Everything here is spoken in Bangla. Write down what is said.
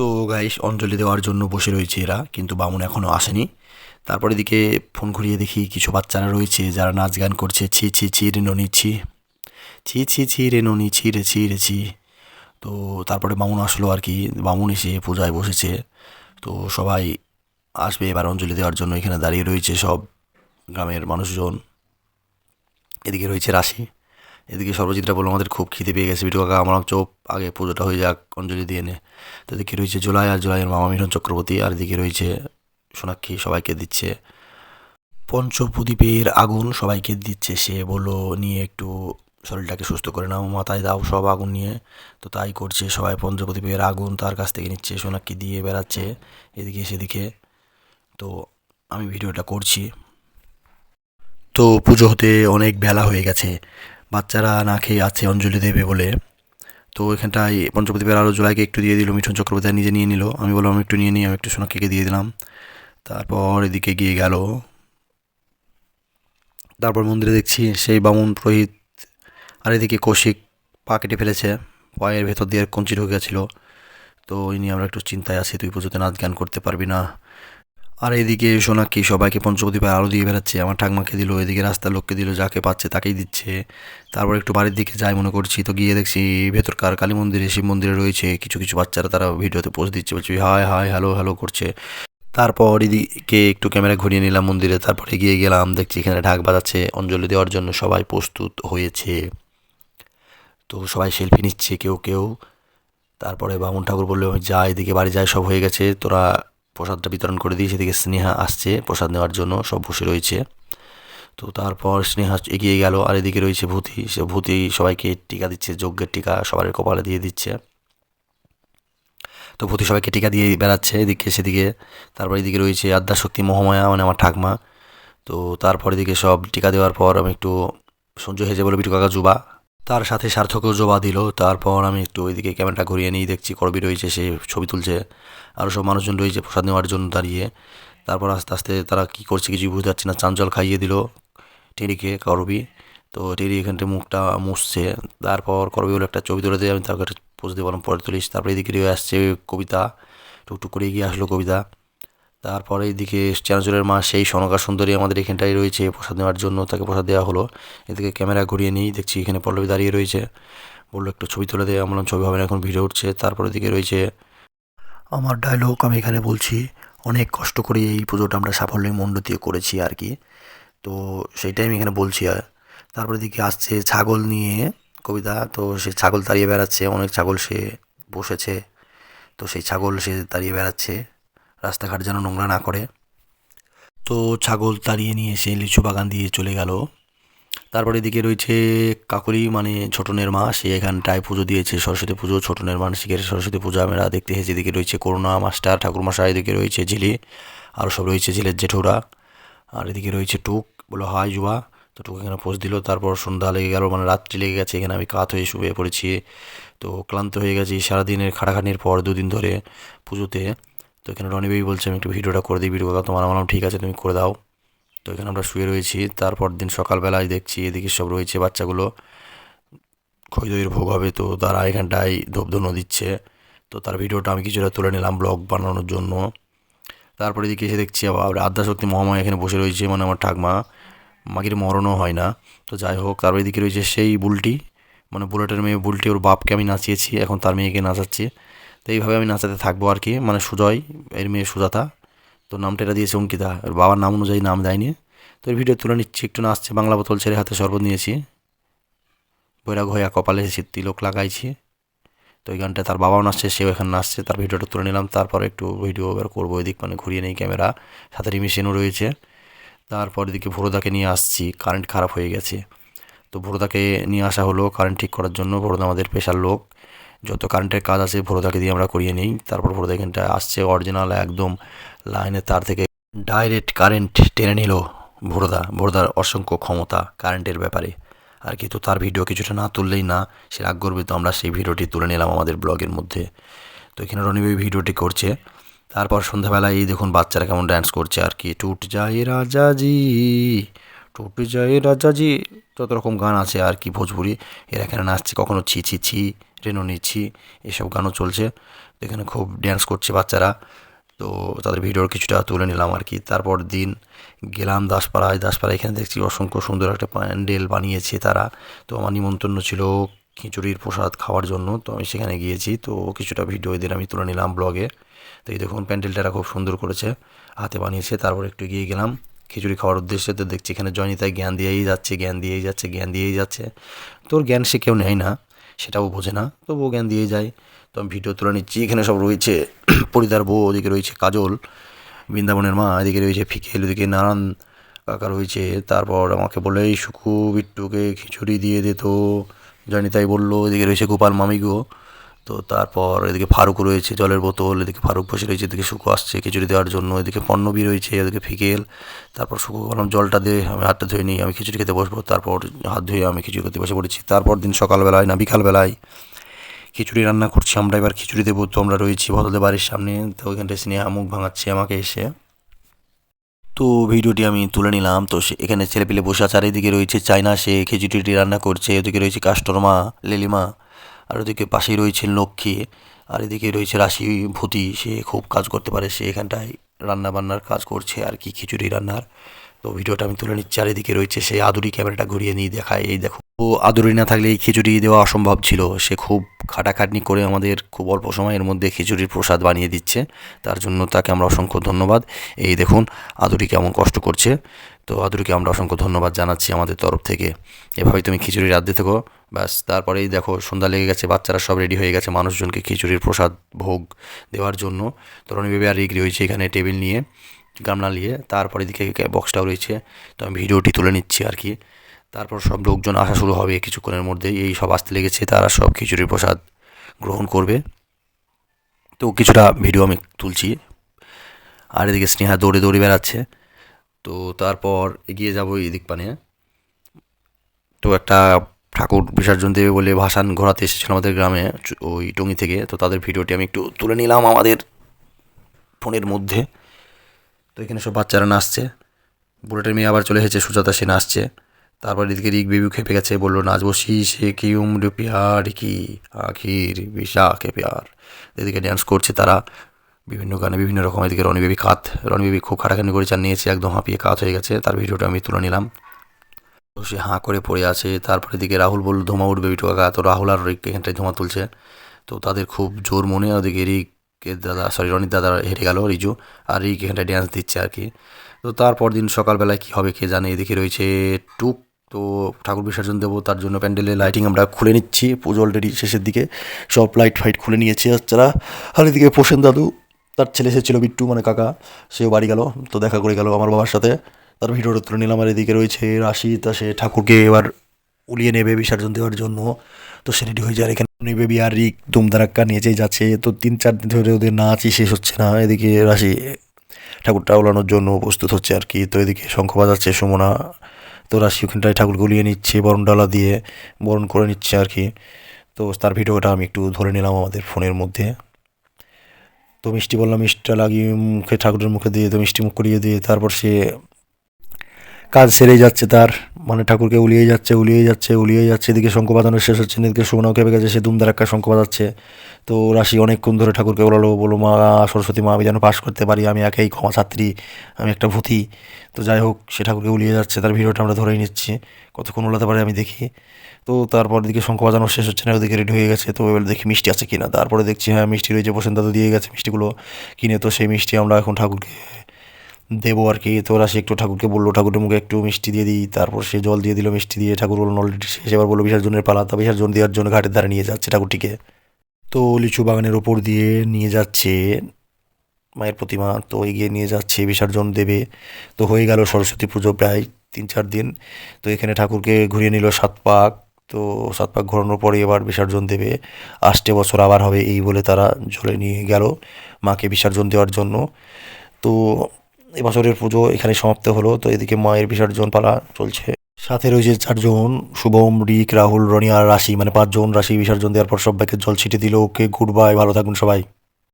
তো গাইস অঞ্জলি দেওয়ার জন্য বসে রয়েছে এরা, কিন্তু বামুন এখনও আসেনি। তারপরে এদিকে ফোন ঘুরিয়ে দেখি কিছু বাচ্চারা রয়েছে, যারা নাচ গান করছে, ছি ছি ছি, রে ননি, ছি। ছি ছি ছি, রে ননি, ছি, রে ছি রে, ছি। তো তারপরে বামুন আসলো আর কি, বামুন এসে পূজায় বসেছে। তো সবাই আসবে এবার অঞ্জলি দেওয়ার জন্য, এখানে দাঁড়িয়ে রয়েছে সব গ্রামের মানুষজন। এদিকে রয়েছে রাশি। এদিকে সর্বজিৎরা বলল, আমাদের খুব খিদে পেয়ে গেছে বিটু কাকা আমার চোপ আগে পুজোটা হয়ে যাক, অঞ্জলি দিয়ে নে। তো এদিকে রয়েছে জুলাই, আর জুলাইয়ের মামা মিঠন চক্রবর্তী, আর এদিকে রয়েছে সোনাক্ষী, সবাইকে দিচ্ছে পঞ্চপ্রদীপের আগুন, সবাইকে দিচ্ছে সে, বলল, নিয়ে একটু শরীরটাকে সুস্থ করে নাও, মাথায় দাও সব আগুন নিয়ে। তো তাই করছে সবাই, পঞ্চপ্রদীপের আগুন তার কাছ থেকে নিচ্ছে, সোনাক্ষী দিয়ে বেড়াচ্ছে এদিকে সেদিকে। তো আমি ভিডিওটা করছি। তো পুজো হতে অনেক বেলা হয়ে গেছে। বাচ্চারা না খেয়ে আছে অঞ্জলি দেবে বলে। তো এখানটায় পঞ্চপ্রদীপের আরও জোলাইকে একটু দিয়ে দিল, মিঠুন চক্রবর্তী নিজে নিয়ে নিল। আমি বললাম, আমি একটু নিয়ে নিই, আমি একটু সোনাক্ষীকে দিয়ে দিলাম। তারপর এদিকে গিয়ে গেল। তারপর মন্দিরে দেখছি সেই বামুন পুরোহিত আর এদিকে কৌশিক পা কেটে ফেলেছে, পায়ের ভেতর দিয়ে কঞ্চি ঢুকে গেছিল। তো এই নিয়ে আমরা একটু চিন্তায় আছি, তুই পুজোতে নাচ গান করতে পারবি না। আর এদিকে সোনাক্ষী সবাইকে পঞ্চপ্রদীপের আলো দিয়ে বেড়াচ্ছে, আমার ঠাকমাকে দিল, এদিকে রাস্তার লোককে দিল, যাকে পাচ্ছে তাকেই দিচ্ছে। তারপর একটু বাড়ির দিকে যাই মনে করছি, তো গিয়ে দেখছি ভেতরকার কালী মন্দিরে, শিব মন্দিরে রয়েছে, কিছু কিছু বাচ্চারা তারা ভিডিওতে পোস্ট দিচ্ছে, বলছি হাই হাই হ্যালো হ্যালো করছে। তারপর এদিকে একটু ক্যামেরা ঘুরিয়ে নিলাম মন্দিরে, তারপরে গিয়ে গেলাম, দেখছি এখানে ঢাক বাজাচ্ছে, অঞ্জলি দেওয়ার জন্য সবাই প্রস্তুত হয়েছে। তো সবাই সেলফি নিচ্ছে, কেউ কেউ। তারপরে বামুন ঠাকুর বলল, আমি যাই, এদিকে বাড়ি যাই, সব হয়ে গেছে, তোরা প্রসাদটা বিতরণ করে দিই সেদিকে স্নেহা আসছে, প্রসাদ নেওয়ার জন্য সব বসে রয়েছে। তো তারপর স্নেহা এগিয়ে গেল, আর এদিকে রয়েছে ভূতি। সে ভূতি সবাইকে টিকা দিচ্ছে, যজ্ঞের টিকা সবার কপালে দিয়ে দিচ্ছে। তো ভূতি সবাইকে টিকা দিয়ে বেড়াচ্ছে এদিকে, সেদিকে। তারপর এদিকে রয়েছে আদ্যাশক্তি মহামায়া মানে আমার ঠাকমা। তো তারপর এদিকে সব টিকা দেওয়ার পর আমি একটু সঞ্জয় হেজে বলে বিটু কাকা জুবা। তার সাথে সার্থকও জবা দিল। তারপর আমি একটু ওইদিকে ক্যামেরাটা ঘুরিয়ে নিয়ে দেখছি করবি রয়েছে, সে ছবি তুলছে। আরও সব মানুষজন রয়েছে প্রসাদ নেওয়ার জন্য দাঁড়িয়ে। তারপর আস্তে আস্তে তারা কী করছে কিছুই বুঝতে পারছি না। চাঞ্চল খাইয়ে দিল টেরিকে, করবি। তো টেরি এখানটা মুখটা মুছছে। তারপর করবি বলে একটা ছবি তুলে দিয়ে আমি তাকে পোজ দিয়ে বললাম, পরে তুলিস। তারপরে এদিকে আসছে কবিতা। টুকটুক করে এগিয়ে আসলো কবিতা। তারপরে এদিকে চানাচুরের মা, সেই সনকা সুন্দরী আমাদের এখানটায় রয়েছে প্রসাদ নেওয়ার জন্য। তাকে প্রসাদ দেওয়া হলো। এদিকে ক্যামেরা ঘুরিয়ে নিই, দেখছি এখানে পল্লবী দাঁড়িয়ে রয়েছে। বলল, একটু ছবি তুলে দেয় আমার ছবি হবে না, এখন ভিডিও উঠছে তারপরে দিকে রয়েছে আমার ডায়লগ আমি এখানে বলছি, অনেক কষ্ট করে এই পুজোটা আমরা সাফল্যের মণ্ড দিয়ে করেছি আর কি। তো সেইটাই আমি এখানে বলছি আর। তারপরে দিকে আসছে ছাগল নিয়ে কবিতা, তো সে ছাগল দাঁড়িয়ে বেড়াচ্ছে, অনেক ছাগল সে বসেছে। তো সেই ছাগল সে দাঁড়িয়ে বেড়াচ্ছে, রাস্তাঘাট যেন নোংরা না করে। তো ছাগল তাড়িয়ে নিয়ে সে লিচু বাগান দিয়ে চলে গেল। তারপরে এদিকে রয়েছে কাকুরি মানে ছোটনের মা, সে এখানটায় পুজো দিয়েছে, সরস্বতী পুজো, ছোটনের মানসিকের সরস্বতী পুজো, আমরা দেখতে এসেছি, এদিকে রয়েছে করুণা মাস্টার, ঠাকুরমশাই, এদিকে রয়েছে ঝিলি আরও সব রয়েছে ঝিলের জেঠুরা, আর এদিকে রয়েছে টুক, বলো, হাই জুয়া, তো টুক এখানে পোস্ট দিল, তারপর সন্ধ্যা লেগে গেল মানে রাত্রি লেগে গেছে, এখানে আমি কাত হয়ে শুয়ে পড়েছি, তো ক্লান্ত হয়ে গেছি, সারাদিনের খাটাখাটির পর দুদিন ধরে পুজোতে, তো এখানে রনি বলছে, আমি একটু ভিডিওটা করে দিই ভিডিও তোমার, আমার ঠিক আছে, তুমি করে দাও। তো এখানে আমরা শুয়ে রয়েছি। তারপর দিন সকালবেলায় দেখছি এদিকে সব রয়েছে বাচ্চাগুলো। খই দইয়ের ভোগ হবে তো তারা এখানটায় ধূপধন্য দিচ্ছে। তো তার ভিডিওটা আমি কিছুটা তুলে নিলাম ব্লগ বানানোর জন্য। তারপরে এদিকে এসে দেখছি আবার আদ্যাশক্তি মহাময় এখানে বসে রয়েছে মানে আমার ঠাকমা। মাগির মরণও হয় না। তো যাই হোক, তারপর এদিকে রয়েছে সেই বুলটি। মানে বুলেটের মেয়ে বুলটি, ওর বাপকে আমি নাচিয়েছি। এখন তার মেয়েকে নাচাচ্ছি। তো এইভাবে আমি নাচাতে থাকব আর কি। মানে সুজয়, এর মেয়ে সুজাতা। তো নামটা এটা দিয়েছে অঙ্কিতা ওর বাবার নাম অনুযায়ী নাম দেয়নি। তো এর ভিডিও তুলে নিচ্ছি, একটু নাচছে, বাংলা বোতল ছেড়ে হাতে শরবত নিয়েছি। বৈরাগ হইয়া কপালে তিলক লাগাইছি। তো ওই গানটা তার বাবাও নাচছে, সেও এখানে নাচছে, তার ভিডিওটা তুলে নিলাম, তারপর একটু ভিডিও বের করব, এদিক মানে ঘুরিয়ে নেই ক্যামেরা সাথে রিমিশনও রয়েছে। তারপর এদিকে ভোরদাকে নিয়ে আসছি কারেন্ট খারাপ হয়ে গেছে। তো ভোরদাকে নিয়ে আসা হলো কারেন্ট ঠিক করার জন্য, ভোরদা আমাদের পেশার লোক। যত কারেন্টের কাজ আছে ভোরদাকে দিয়ে আমরা করিয়ে নিই। তারপর ভোরদা এখানটা আসছে অরিজিনাল একদম লাইনের তার থেকে ডাইরেক্ট কারেন্ট টেনে নিল ভোরদা। ভোরদার অসংখ্য ক্ষমতা কারেন্টের ব্যাপারে। আর কিন্তু তার ভিডিও কিছুটা না তুললেই না, সে রাগ করবে তো আমরা সেই ভিডিওটি তুলে নিলাম আমাদের ব্লগের মধ্যে। তো এখানে রনিবাই ভিডিওটি করছে। তারপর সন্ধ্যাবেলায় এই দেখুন বাচ্চারা কেমন ড্যান্স করছে আর কি। টুট যায় রাজাজি, টুট যায় রাজাজি যত রকম গান আছে আর কি ভোজপুরি। এরা এখানে নাচছে কখনো ছি ছি ছি। রেনো নিচ্ছি, এসব গানও চলছে। এখানে খুব ড্যান্স করছে বাচ্চারা। তো তাদের ভিডিওর কিছুটা তুলে নিলাম আর কি। তারপর দিন গেলাম দাসপাড়ায়। দাসপাড়া এখানে দেখছি অসংখ্য সুন্দর একটা প্যান্ডেল বানিয়েছে তারা। তো আমার নিমন্ত্রণ ছিল খিচুড়ির প্রসাদ খাওয়ার জন্য। তো আমি সেখানে গিয়েছি। তো কিছুটা ভিডিও এদের আমি তুলে নিলাম ব্লগে তো এই দেখুন, প্যান্ডেলটা খুব সুন্দর করেছে। হাতে বানিয়েছে। তারপর একটু গিয়ে গেলাম খিচুড়ি খাওয়ার উদ্দেশ্যে। তো দেখছি এখানে জয়নিতায় জ্ঞান দিয়েই যাচ্ছে, জ্ঞান দিয়েই যাচ্ছে, জ্ঞান দিয়েই যাচ্ছে। তোর জ্ঞান সে কেউ নেয় না। সেটাও বোঝে না, তবুও জ্ঞান দিয়ে যায়। তো আমি ভিডিও তুলে নিচ্ছি, এখানে সব রয়েছে। পরিদার বউ, ওদিকে রয়েছে কাজল, বৃন্দাবনের মা, এদিকে রয়েছে ফিকেল, ওদিকে নানান কাকা রয়েছে। তারপর আমাকে বলে, এই সুকু বিট্টুকে খিচুড়ি দিয়ে দিত জানি তাই বলল, এদিকে রয়েছে গোপাল মামিগো। তো তারপর এদিকে ফারুক রয়েছে, জলের বোতল, এদিকে ফারুক বসে রয়েছে, এদিকে সুকু আসছে, খিচুড়ি দেওয়ার জন্য, এদিকে পণ্নবী রয়েছে, এদিকে ফিকেল, তারপর সুকু বললাম জলটা দিয়ে আমি হাতটা ধুয়ে নিই, আমি খিচুড়ি খেতে বসবো, তারপর হাত ধুয়ে আমি খিচুড়ি খেতে বসে পড়েছি। তারপর দিন সকালবেলায় না, বিকালবেলায় খিচুড়ি রান্না করছি, আমরা এবার খিচুড়ি দেবো, তো আমরা রয়েছি বদলদের বাড়ির সামনে, তো ওইখানটায় স্নেহা মুখ ভাঙাচ্ছে আমাকে এসে। তো ভিডিওটি আমি তুলে নিলাম, তো সে এখানে ছেলেপিলে বসে আছে, আর এদিকে রয়েছে চায়না সে খিচুড়িটি রান্না করছে, এদিকে রয়েছে কাস্টরমা লেলিমা আর ওদিকে পাশেই রয়েছে লক্ষ্মী, আর এদিকে রয়েছে রাশি ভূতি, সে খুব কাজ করতে পারে, সে এখানটায় রান্না বান্নার কাজ করছে আর কি খিচুড়ি রান্নার। তো ভিডিওটা আমি তুলে নিচ্ছি আর এদিকে রয়েছে সেই আদুরি ক্যামেরাটা ঘুরিয়ে নিয়ে দেখায়, এই দেখো। ও আদুরি না থাকলে এই খিচুড়ি দেওয়া অসম্ভব ছিল, সে খুব খাটাখাটনি করে আমাদের খুব অল্প সময়ের মধ্যে খিচুড়ির প্রসাদ বানিয়ে দিচ্ছে, তার জন্য তাকে আমরা অসংখ্য ধন্যবাদ। এই দেখুন, আদুরি কেমন কষ্ট করছে। তো আদুরিকে আমরা অসংখ্য ধন্যবাদ জানাচ্ছি আমাদের তরফ থেকে। এভাবেই তুমি খিচুড়ি রাঁধতে থেকো। ব্যাস, তারপরেই দেখো, সন্ধ্যা লেগে গেছে, বাচ্চারা সব রেডি হয়ে গেছে মানুষজনকে খিচুড়ির প্রসাদ, ভোগ দেওয়ার জন্য। তো রনি বেবি আর রিগ রয়েছে এখানে টেবিল নিয়ে, গামলা নিয়ে। তারপরে দিকে বক্সটাও রয়েছে। তো আমি ভিডিওটি তুলে নিচ্ছি আর কি। তারপর সব লোকজন আসা শুরু হবে কিছুক্ষণের মধ্যেই। এই সব আসতে লেগেছে, তারা সব খিচুড়ির প্রসাদ গ্রহণ করবে। তো কিছুটা ভিডিও আমি তুলছি। আর এদিকে স্নেহা দৌড়ে দৌড়ে বেড়াচ্ছে। তো তারপর এগিয়ে যাব এদিক পানে। তো একটা ঠাকুর বিসর্জন দেবে বলে ভাসান ঘোরাতে এসেছিল আমাদের গ্রামে ওই টঙ্গি থেকে। তো তাদের ভিডিওটি আমি একটু তুলে নিলাম আমাদের ফোনের মধ্যে। তো এখানে সব বাচ্চারা নাচছে। বুলেটের মেয়ে আবার চলে এসেছে, সুজাতা সে নাচছে তারপর এদিকে রিক বেবি খেপে গেছে, বলল, নাচবো সে কি উমরে পিয়ার, কি আখির, বিশাখে পিয়ার। এদিকে ড্যান্স করছে তারা। বিভিন্ন গানে বিভিন্ন রকম এদিকে রনি বেবি কাত, রনি বেবি খুব খাটাখানি করে চান নিয়েছে একদম হাঁপিয়ে কাত হয়ে গেছে। তার ভিডিওটা আমি তুলে নিলাম। তো সে হাঁ করে পড়ে আছে। তারপরে দিকে রাহুল বলল ধোঁয়া উঠবে বিটু কাকা। তো রাহুল আর রিক এখানটায় ধোঁয়া তুলছে। তো তাদের খুব জোর মনে ওদিকে রিকের দাদা সরি রনির দাদা হেরে গেল, রিজু। আর রিক এখানটায় ড্যান্স দিচ্ছে আর কি। তো তারপর দিন সকালবেলায় কী হবে কে জানে, এদিকে রয়েছে টুক। তো ঠাকুর বিসর্জন দেবো, তার জন্য প্যান্ডেলের লাইটিং আমরা খুলে নিচ্ছি। পুজো অলরেডি শেষের দিকে। সব লাইট ফাইট খুলে নিয়েছে বাচ্চারা। আর এদিকে পোষেন দাদু তার ছেলে এসেছিল বিট্টু মানে কাকা। সেও বাড়ি গেল, তো দেখা করে গেল আমার বাবার সাথে। তার ভিডিওটা তুলে নিলাম, আর এদিকে রয়েছে রাশি তা সে ঠাকুরকে এবার উলিয়ে নেবে বিসর্জন দেওয়ার জন্য। তো সে রেডি হয়ে যায় এখানে বেবি আর রিক দুমদারাক্কা নিয়েছেই যাচ্ছে। তো তিন চার দিন ধরে ওদের নাচই শেষ হচ্ছে না। এদিকে রাশি ঠাকুরটা ওলানোর জন্য প্রস্তুত হচ্ছে আর কি। তো এদিকে শঙ্খ বাজাচ্ছে সুমনা। তো রাশি ওখানটায় ঠাকুর গলিয়ে নিচ্ছে, বরণ ডালা দিয়ে বরণ করে নিচ্ছে আর কি। তো তার ভিডিওটা আমি একটু ধরে নিলাম আমাদের ফোনের মধ্যে। তো মিষ্টি বললাম, মিষ্টিটা লাগিয়ে মুখে ঠাকুরের মুখে দিয়ে তো মিষ্টি মুখ করিয়ে দিয়ে তারপর সে কাজ সেরেই যাচ্ছে তার মানে ঠাকুরকে উলিয়ে যাচ্ছে উলিয়ে যাচ্ছে উলিয়ে যাচ্ছে। এদিকে শঙ্খ বাজানোর শেষ হচ্ছে, এদিকে সুমনাও কেঁপে গেছে, সে দুমদার একটা শঙ্খ বাজাচ্ছে। তো রাশি অনেকক্ষণ ধরে ঠাকুরকে ওলালো বলো, মা, সরস্বতী মা, আমি যেন পাশ করতে পারি, আমি একাই ক্ষমা ছাত্রী, আমি একটা ভূতি। তো যাই হোক, সে ঠাকুরকে উলিয়ে যাচ্ছে, তার ভিডিওটা আমরা ধরেই নিচ্ছি। কতক্ষণ ওলাতে পারে আমি দেখি। তো তারপর দিকে শঙ্খ বাজানো শেষ হচ্ছে না, ওদিকে রেডি হয়ে গেছে। তো এবার দেখি মিষ্টি আছে কিনা। তারপরে দেখছি হ্যাঁ মিষ্টি রয়েছে বসেন দাদু দিয়ে গেছে মিষ্টিগুলো কিনে। তো সেই মিষ্টি আমরা এখন ঠাকুরকে দেবো আর কি। তো সে একটু ঠাকুরকে বলল ঠাকুরের মুখে একটু মিষ্টি দিয়ে দিই। তারপর সে জল দিয়ে দিল মিষ্টি দিয়ে। ঠাকুর বলল অলরেডি শেষ। এবার বলল, বিসর্জনের পালা। তা বিসর্জন দেওয়ার জন্য ঘাটের ধারে নিয়ে যাচ্ছে ঠাকুরটিকে। তো লিচু বাগানের ওপর দিয়ে নিয়ে যাচ্ছে মায়ের প্রতিমা। তো এগিয়ে নিয়ে যাচ্ছে, বিসর্জন দেবে। তো হয়ে গেল সরস্বতী পুজো প্রায় তিন চার দিন। তো এখানে ঠাকুরকে ঘুরিয়ে নিল সাত পাক। তো সাত পাক ঘোরানোর পরে এবার বিসর্জন দেবে। আসতে বছর আবার হবে এই বলে তারা ঝুলে নিয়ে গেল মাকে বিসর্জন দেওয়ার জন্য। তো এবছরের পুজো এখানে সমাপ্ত হলো, তো এদিকে মায়ের বিসর্জন পালা চলছে। সাথে রয়েছে চারজন, শুভম, রিক, রাহুল রনি আর রাশি মানে পাঁচজন রাশি বিসর্জন দেওয়ার পর সবাইকে জল ছিটে দিল। ওকে গুড বাই ভালো থাকুন সবাই।